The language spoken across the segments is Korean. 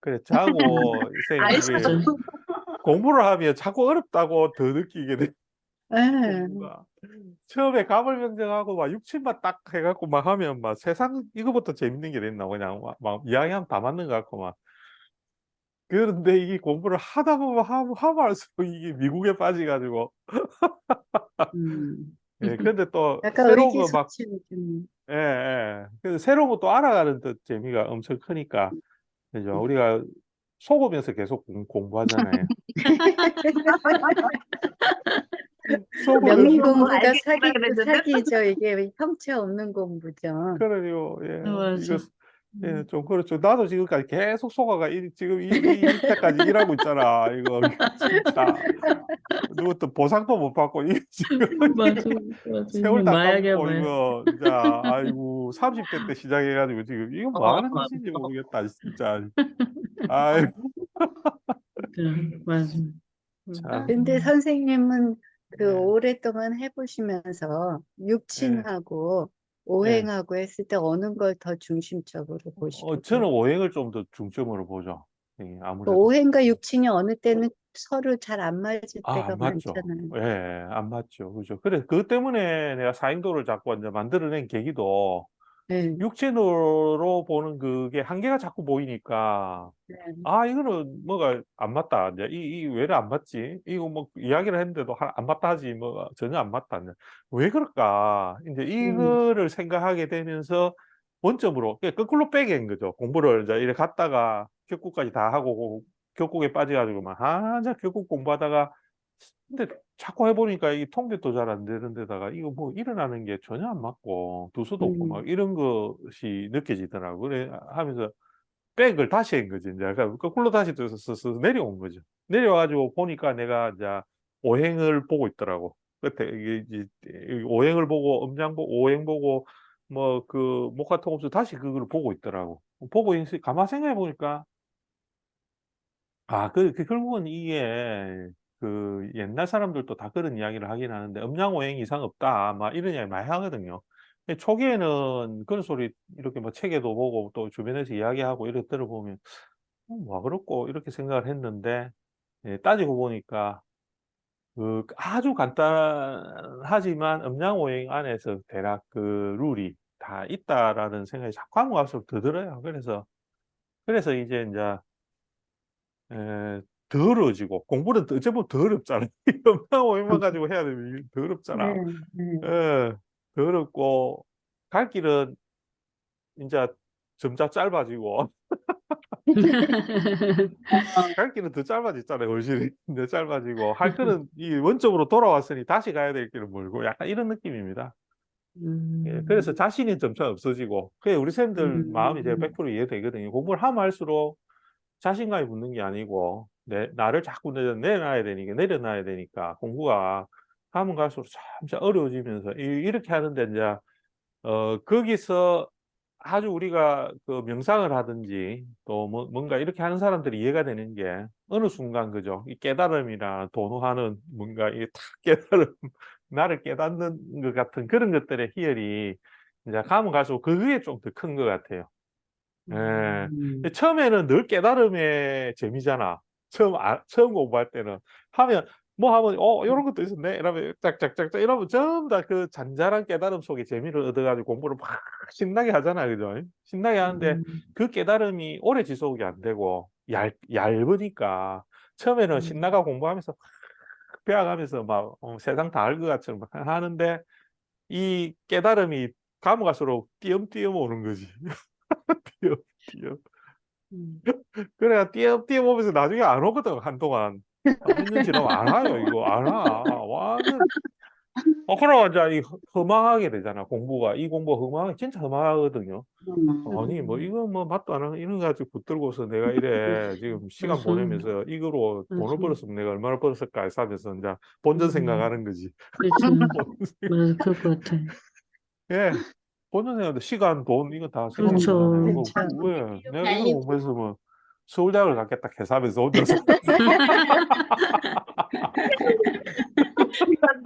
그래 자고 아이 선생님 이게 공부를 하면 자꾸 어렵다고 더 느끼게 돼. 예. 공부가. 처음에 가물명정하고 막 육칠만 딱 해갖고 막 하면 막 세상 이거부터 재밌는 게 됐나 그냥 막, 막 이야기하면 다 맞는 것 같고 막 그런데 이게 공부를 하다 보면 하면 하면 할수록 이게 미국에 빠져가지고 음. 예 근데 또 약간 새로운 거막 의기소침이 좀 예, 예. 그래서 새로운 것도 알아가는 또 재미가 엄청 크니까 그죠 우리가 속으면서 계속 공, 공부하잖아요. 속으면서 명인 공부 공부가 알겠다 사기 그랬는데. 사기죠. 이게 형체 없는 공부죠. 그러요 예. 맞아. 이거 예, 좀 그렇죠. 나도 지금까지 계속 속아가 이, 지금 이, 이 이때까지 일하고 있잖아. 이거 진짜 누구도 보상도 못 받고 이거 지금 맞아, 맞아. 세월 다 마약이야, 까먹고 마약. 이거 진짜 아이고 30대 때 시작해가지고 지금 이거 뭐 하는 어, 짓인지 모르겠다 진짜. 아이고 맞아. 참. 근데 선생님은 그 네. 오랫동안 해보시면서 육친하고 오행하고 했을 때 어느 걸 더 중심적으로 보시고 어, 저는 오행을 좀 더 중점으로 보죠. 예, 그 아무래도 오행과 육친이 어느 때는 서로 잘 안 맞을 아, 때가 안 맞죠. 많잖아요. 예, 안 맞죠. 그죠. 그래, 그것 때문에 내가 사인도를 자꾸 이제 만들어낸 계기도 네. 육친으로 보는 그게 한계가 자꾸 보이니까 네. 아 이거는 뭐가 안 맞다. 이제 이, 이 왜를 안 맞지? 이거 뭐 이야기를 했는데도 하- 안 맞다 하지. 뭐 전혀 안 맞다. 이제 왜 그럴까? 이제 이거를 생각하게 되면서 원점으로 그냥 거꾸로 빼게 된 거죠. 공부를 이제 이렇게 갔다가 격국까지 다 하고 격국에 빠져가지고 막 한자 격국 공부하다가 근데 자꾸 해보니까 이 통계도 잘 안 되는 데다가 이거 뭐 일어나는 게 전혀 안 맞고 두수도 없고 음. 막 이런 것이 느껴지더라고. 그래 하면서 백을 다시 한 거지 이제. 그러니까 거꾸로 다시 또 서- 서- 내려온 거죠 내려와가지고 보니까 내가 이제 오행을 보고 있더라고. 끝에 이게 이 오행을 보고 음양 보고 오행 보고 뭐 그 목화통업수 다시 그걸 보고 있더라고. 보고 있 가만 생각해 보니까 아, 그, 그 결국은 이게 그 옛날 사람들도 다 그런 이야기를 하긴 하는데 음양 오행 이상 없다 막 이런 이야기 많이 하거든요. 초기에는 그런 소리 이렇게 뭐 책에도 보고 또 주변에서 이야기하고 이렇게 들어보면 어, 뭐 그렇고 이렇게 생각을 했는데 예, 따지고 보니까 그 아주 간단하지만 음양 오행 안에서 대략 그 룰이 다 있다라는 생각이 자꾸 하면 갈수록 더 들어요. 그래서 그래서 이제 이제 에, 더 어려워지고 공부는 더- 어찌 보면 더 어렵잖아. 음양오행만 가지고 해야 되면 이게 더 어렵잖아. 네, 네. 예, 더 어렵고 갈 길은 이제 점차 짧아지고 갈 길은 더 짧아졌잖아요. 얼실이 더 짧아지고 할 거는 이 원점으로 돌아왔으니 다시 가야 될 길은 멀고 약간 이런 느낌입니다. 예, 음. 그래서 자신이 점차 없어지고 그게 우리 쌤들 음. 마음이 제가 100% 이해되거든요. 공부를 하면 할수록 자신감이 붙는 게 아니고 내, 나를 자꾸 내려, 내놔야 되니까 내려놔야 되니까 공부가 가면 갈수록 점차 어려워지면서 이, 이렇게 하는데 이제 어 거기서 아주 우리가 그 명상을 하든지 또 뭐, 뭔가 이렇게 하는 사람들이 이해가 되는 게 어느 순간 그죠 이 깨달음이나 도노하는 뭔가 이탁 깨달음 나를 깨닫는 것 같은 그런 것들의 희열이 이제 가면 갈수록 그게 좀 더 큰 것 같아요. 예. 음. 처음에는 늘 깨달음의 재미잖아. 처음 아, 처음 공부할 때는 하면 뭐 하면 어 이런 것도 있었네 이러면 짝짝짝짝 이러면 전부 다 그 잔잔한 깨달음 속에 재미를 얻어가지고 공부를 막 신나게 하잖아요, 그죠? 신나게 하는데 음. 그 깨달음이 오래 지속이 안 되고 얇 얇으니까 처음에는 음. 신나가 공부하면서 막 배워가면서 막 어, 세상 다 알 것 같처럼 막 하는데 이 깨달음이 가면 갈수록 띄엄띄엄 오는 거지. 띄엄띄엄. 음. 그래야 띄엄띄엄 오면서 나중에 안 오거든 한동안 몇 년 지나면 안 와요 이거 안 와. 완전 어 그러고 이제 이 허- 허망하게 되잖아 공부가 이 공부 허망 진짜 허망하거든요. 음. 아니 뭐 이거 뭐 맛도 안 하고 이런 거 가지고 붙들고서 내가 이래 지금 시간 맞아. 보내면서 이거로 돈을. 벌었으면 내가 얼마나 벌었을까 하면서 이제 본전 음. 생각하는 거지. 생각. 맞아, 그럴 것 같아. 예. 본전 생각도 시간, 돈 이거 다 그렇죠. 이거 그렇죠. 왜 내가 이거 공부해서 뭐 서울대학을 갔겠다 계산하면서 혼자서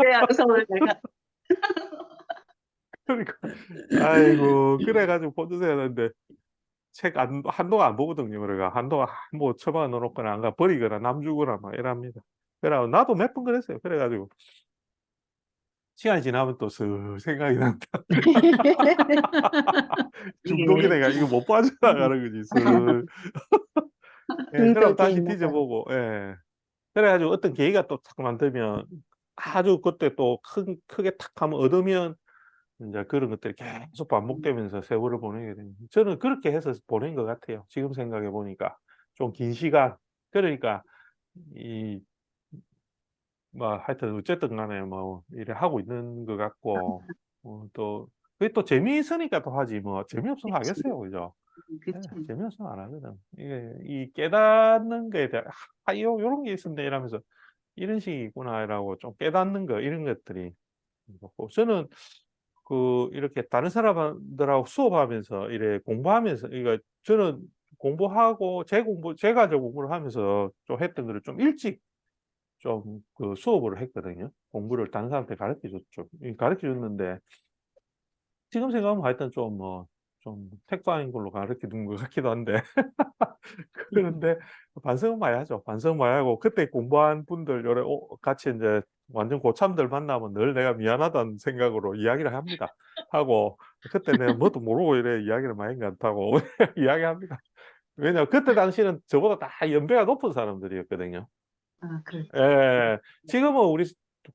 대학 서울대가 그러니까 아이고 그래가지고 생각하는데 책 안, 한동안 안 보거든요. 그래가 한동안 뭐 처박아 놓거나 안가 버리거나 남 주거나 막 이랍니다. 그래가 나도 몇 번 그랬어요. 그래가지고 시간이 지나면 또 슬 생각이 난다. 중독이 돼가 이거 못 빠져나가는 거지. 슬. 예, 그럼 중독에 다시. 뒤져보고, 예. 그래가지고 어떤 계기가 또 탁 만들면 아주 그때 또 큰, 크게 탁 하면 얻으면 이제 그런 것들이 계속 반복되면서 세월을 보내게 됩니다. 저는 그렇게 해서 보낸 것 같아요. 지금 생각해 보니까 좀 긴 시간. 그러니까 이 뭐 하여튼 어쨌든 간에 뭐 이래 하고 있는 것 같고 어, 또 그게 또 재미있으니까 또 하지 뭐 재미없으면 그치. 하겠어요, 그죠? 예, 그치. 재미없으면 안 하거든. 이게 이 깨닫는 거에 대한 아, 요 요런 게 있었네 이러면서 이런 식이 있구나라고 좀 깨닫는 거 이런 것들이 있고 저는 그 이렇게 다른 사람들하고 수업하면서 이래 공부하면서 이거 저는 공부하고 제 공부 제가 저 공부를 하면서 좀 했던 거를 좀 일찍 좀 그 수업을 했거든요. 공부를 다른 사람한테 가르쳐 줬죠. 이 가르쳐 줬는데 지금 생각하면 하여튼 좀 뭐 좀 택도아닌 걸로 가르쳐 준것 같기도 한데 그런데 반성은 많이 하죠. 반성 많이 하고 그때 공부한 분들 요래 어 같이 인제 완전 고참들 만나면 늘 내가 미안하다는 생각으로 이야기를 합니다. 하고 그때 내가 뭣도 모르고 이래 이야기를 많이 한것 같다고 이야기합니다. 왜냐면 그때 당시에는 저보다 다 연배가 높은 사람들이었거든요. 아, 그래. 예. 지금은 우리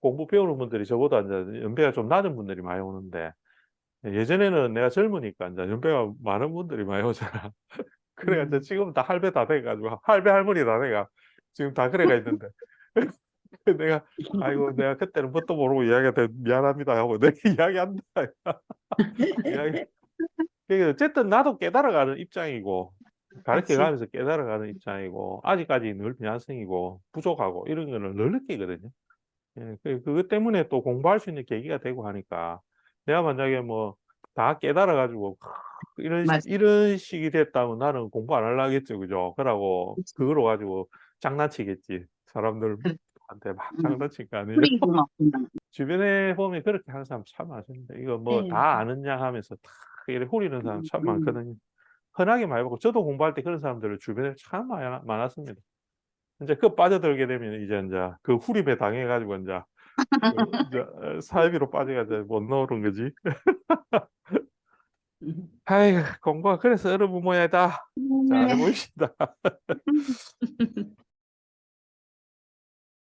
공부 배우는 분들이 저보다 인제 연배가 좀 낮은 분들이 많이 오는데 예전에는 내가 젊으니까 인제 연배가 많은 분들이 많이 오잖아. 그래 인제 음. 지금은 다 할배 다 돼 가지고 할배 할머니 다 돼가 지금 다 그래가 있는데 그 내가 "아이고 내가 그때는 뭣도 모르고 이야기한테 미안합니다." 하고 내가 이야기한다. 이야기 그게 어쨌든 나도 깨달아가는 입장이고 가르쳐. 가면서 깨달아가는 입장이고 아직까지 늘 미완성이고 부족하고 이런 거를 늘 느끼거든요. 예. 그 그것 때문에 또 공부할 수 있는 계기가 되고 하니까 내가 만약에 뭐 다 깨달아 가지고 이런 맞아. 식 이런 식이 됐다면 나는 공부 안 할라 하겠죠. 그죠? 그러고. 그걸로 가지고 장난치겠지. 사람들한테 막 음. 장난칠 거 아니에요. 주변에 보면 그렇게 하는 사람 참 많습니다. 이거 뭐 네. 다 아는 양 하면서 다 이래 후리는 사람 참 음. 많거든요. 흔하게 많이 보고 저도 공부할 때 그런 사람들을 주변에 참 많았습니다. 인제 그 빠져들게 되면 이제 인제 그 후립에 당해 가지고 인제 그 이제 어 사이비로 빠져 가지고 못 나오는 거지. 음. 아이고 공부가 그래서 어려운 모양이다. 네. 잘해 봅시다.